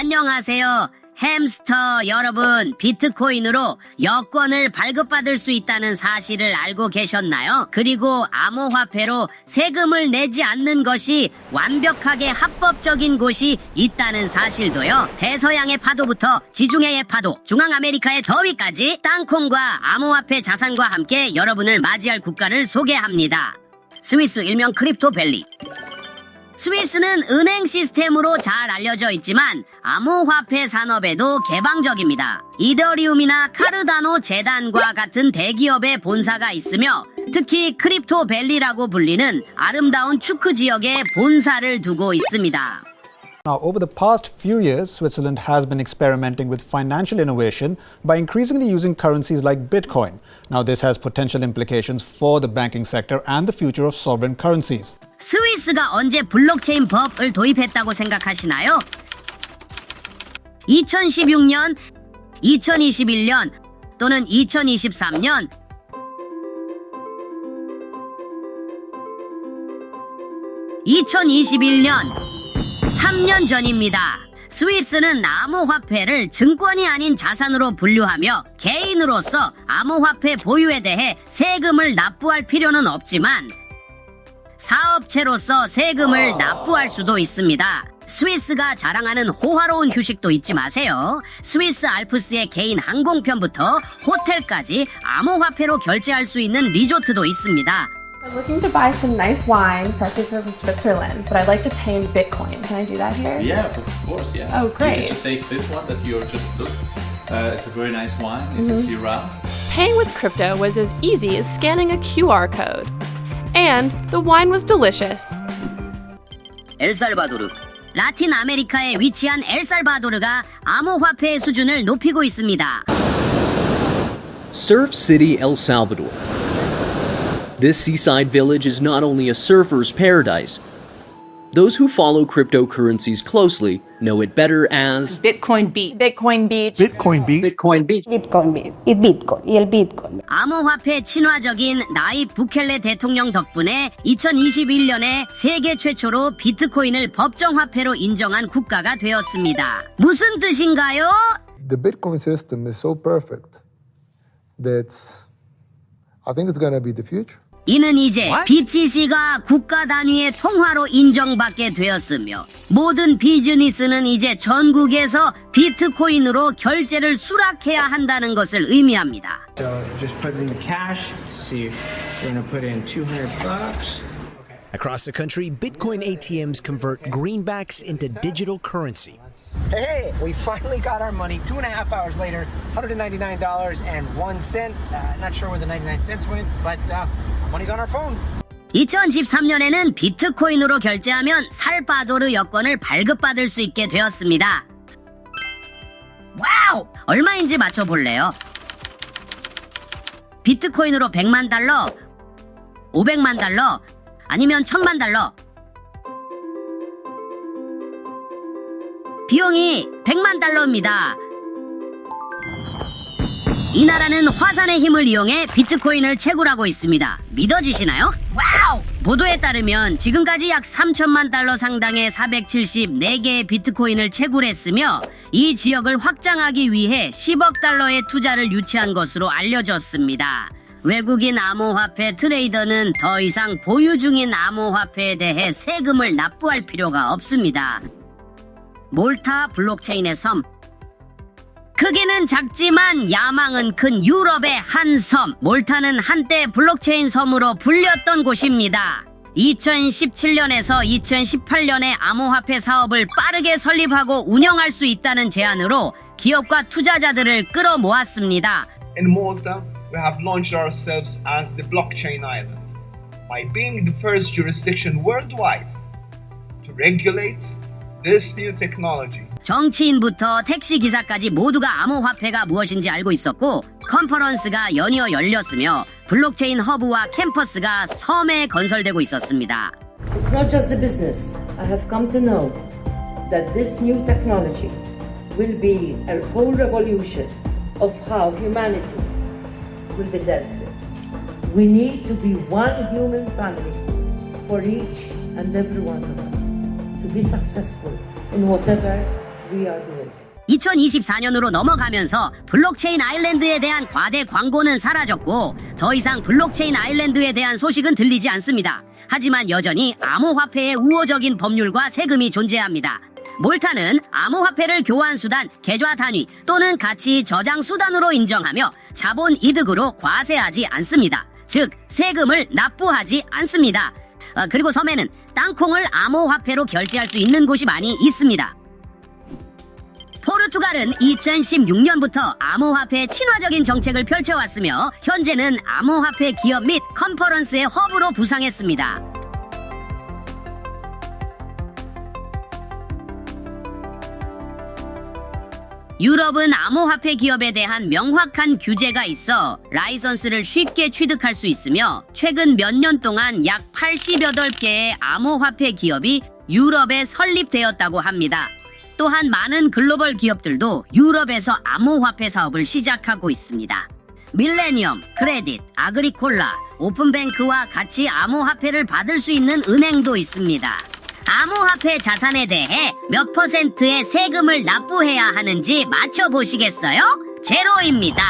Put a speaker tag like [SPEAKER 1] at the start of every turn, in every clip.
[SPEAKER 1] 안녕하세요. 햄스터 여러분, 비트코인으로 여권을 발급받을 수 있다는 사실을 알고 계셨나요? 그리고 암호화폐로 세금을 내지 않는 것이 완벽하게 합법적인 곳이 있다는 사실도요. 대서양의 파도부터 지중해의 파도, 중앙아메리카의 더위까지 땅콩과 암호화폐 자산과 함께 여러분을 맞이할 국가를 소개합니다. 스위스 일명 크립토밸리. 스위스는 은행 시스템으로 잘 알려져 있지만 암호화폐 산업에도 개방적입니다. 이더리움이나 카르다노 재단과 같은 대기업의 본사가 있으며 특히 크립토 밸리라고 불리는 아름다운 추크 지역에 본사를 두고 있습니다.
[SPEAKER 2] Now, over the past few years, Switzerland has been experimenting with financial innovation by increasingly using currencies like Bitcoin. Now, this has potential implications for the banking sector and the future of sovereign currencies.
[SPEAKER 1] 스위스가 언제 블록체인 법을 도입했다고 생각하시나요? 2016년, 2021년 또는 2023년 2021년 3년 전입니다. 스위스는 암호화폐를 증권이 아닌 자산으로 분류하며 개인으로서 암호화폐 보유에 대해 세금을 납부할 필요는 없지만 사업체로서 세금을 납부할 수도 있습니다. 스위스가 자랑하는 호화로운 휴식도 잊지 마세요. 스위스 알프스의 개인 항공편부터 호텔까지 암호화폐로 결제할 수 있는 리조트도 있습니다.
[SPEAKER 3] I'm looking to buy some nice wine, preferably from Switzerland, but I'd like to pay in Bitcoin. Can I do that here?
[SPEAKER 4] Yeah, of course, yeah.
[SPEAKER 3] Oh,
[SPEAKER 4] You
[SPEAKER 3] great.
[SPEAKER 4] can just take this one that you just looked. Uh, it's a very nice wine. It's a Syrah.
[SPEAKER 3] Paying with crypto was as easy as scanning a QR code. And the wine was delicious.
[SPEAKER 1] 엘살바도르. 라틴 아메리카에 위치한 엘살바도르가 암호화폐의 수준을 높이고 있습니다.
[SPEAKER 5] Surf City, El Salvador. This seaside village is not only a surfer's paradise. Those who follow cryptocurrencies closely know it better as
[SPEAKER 6] Bitcoin Beach.
[SPEAKER 7] Bitcoin Beach.
[SPEAKER 8] Bitcoin Beach.
[SPEAKER 9] Bitcoin Beach.
[SPEAKER 10] Bitcoin, 이 Bitcoin, 이 Bitcoin.
[SPEAKER 1] 암호화폐 친화적인 나입 부켈레 대통령 덕분에 2021년에 세계 최초로 비트코인을 법정 화폐로 인정한 국가가 되었습니다. 무슨 뜻인가요?
[SPEAKER 8] The Bitcoin system is so perfect that I think it's going to be the future.
[SPEAKER 1] 이는 이제 BTC가 국가 단위의 통화로 인정받게 되었으며 모든 비즈니스는 이제 전국에서 비트코인으로 결제를 수락해야 한다는 것을 의미합니다.
[SPEAKER 11] So just put it in the cash. See, we're gonna put in 200 bucks.
[SPEAKER 12] Across the country, Bitcoin ATMs convert greenbacks into digital currency.
[SPEAKER 11] Hey, we finally got our money. Two and a half hours later, $199 and one cent. Uh, not sure where the 99 cents went, but uh, money's on our phone.
[SPEAKER 1] 2013년에는 비트코인으로 결제하면 살바도르 여권을 발급받을 수 있게 되었습니다. 와우! 얼마인지 맞춰볼래요? 비트코인으로 100만 달러, 500만 달러, 아니면 1000만 달러. 비용이 100만 달러입니다. 이 나라는 화산의 힘을 이용해 비트코인을 채굴하고 있습니다. 믿어지시나요? 와우! 보도에 따르면 지금까지 약 3천만 달러 상당의 474개의 비트코인을 채굴했으며 이 지역을 확장하기 위해 10억 달러의 투자를 유치한 것으로 알려졌습니다. 외국인 암호화폐 트레이더는 더 이상 보유 중인 암호화폐에 대해 세금을 납부할 필요가 없습니다. 몰타 블록체인의 섬 크기는 작지만 야망은 큰 유럽의 한 섬. 몰타는 한때 블록체인 섬으로 불렸던 곳입니다. 2017년에서 2018년에 암호화폐 사업을 빠르게 설립하고 운영할 수 있다는 제안으로 기업과 투자자들을 끌어 모았습니다.
[SPEAKER 13] In Malta, we have launched ourselves as the blockchain island by being the first jurisdiction worldwide to regulate this new technology.
[SPEAKER 1] 정치인부터 택시 기사까지 모두가 암호화폐가 무엇인지 알고 있었고 컨퍼런스가 연이어 열렸으며 블록체인 허브와 캠퍼스가 섬에 건설되고 있었습니다.
[SPEAKER 10] It's not just a business. I have come to know that this new technology will be a whole revolution of how humanity will be dealt with. We need to be one human family for each and every one of us to be successful in whatever.
[SPEAKER 1] 2024년으로 넘어가면서 블록체인 아일랜드에 대한 과대 광고는 사라졌고 더 이상 블록체인 아일랜드에 대한 소식은 들리지 않습니다. 하지만 여전히 암호화폐의 우호적인 법률과 세금이 존재합니다. 몰타는 암호화폐를 교환 수단, 계좌 단위 또는 가치 저장 수단으로 인정하며 자본 이득으로 과세하지 않습니다. 즉 세금을 납부하지 않습니다. 어, 그리고 섬에는 땅콩을 암호화폐로 결제할 수 있는 곳이 많이 있습니다. 포르투갈은 2016년부터 암호화폐 친화적인 정책을 펼쳐왔으며 현재는 암호화폐 기업 및 컨퍼런스의 허브로 부상했습니다. 유럽은 암호화폐 기업에 대한 명확한 규제가 있어 라이선스를 쉽게 취득할 수 있으며 최근 몇 년 동안 약 88개의 암호화폐 기업이 유럽에 설립되었다고 합니다. 또한 많은 글로벌 기업들도 유럽에서 암호화폐 사업을 시작하고 있습니다. 밀레니엄, 크레딧, 아그리콜라, 오픈뱅크와 같이 암호화폐를 받을 수 있는 은행도 있습니다. 암호화폐 자산에 대해 몇 퍼센트의 세금을 납부해야 하는지 맞춰보시겠어요? 제로입니다.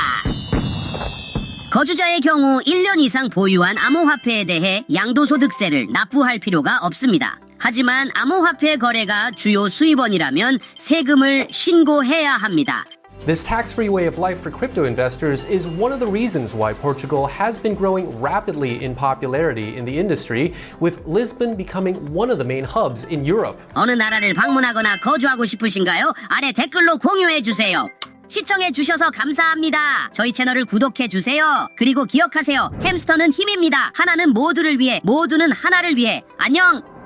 [SPEAKER 1] 거주자의 경우 1년 이상 보유한 암호화폐에 대해 양도소득세를 납부할 필요가 없습니다. 하지만 암호화폐 거래가 주요 수입원이라면 세금을 신고해야 합니다.
[SPEAKER 6] This tax free way of life for crypto investors is one of the reasons why Portugal has been growing rapidly in popularity in the industry, with Lisbon becoming one of the main hubs in Europe.
[SPEAKER 1] 어느 나라를 방문하거나 거주하고 싶으신가요? 아래 댓글로 공유해 주세요. 시청해 주셔서 감사합니다. 저희 채널을 구독해 주세요. 그리고 기억하세요. 햄스터는 힘입니다. 하나는 모두를 위해, 모두는 하나를 위해. 안녕.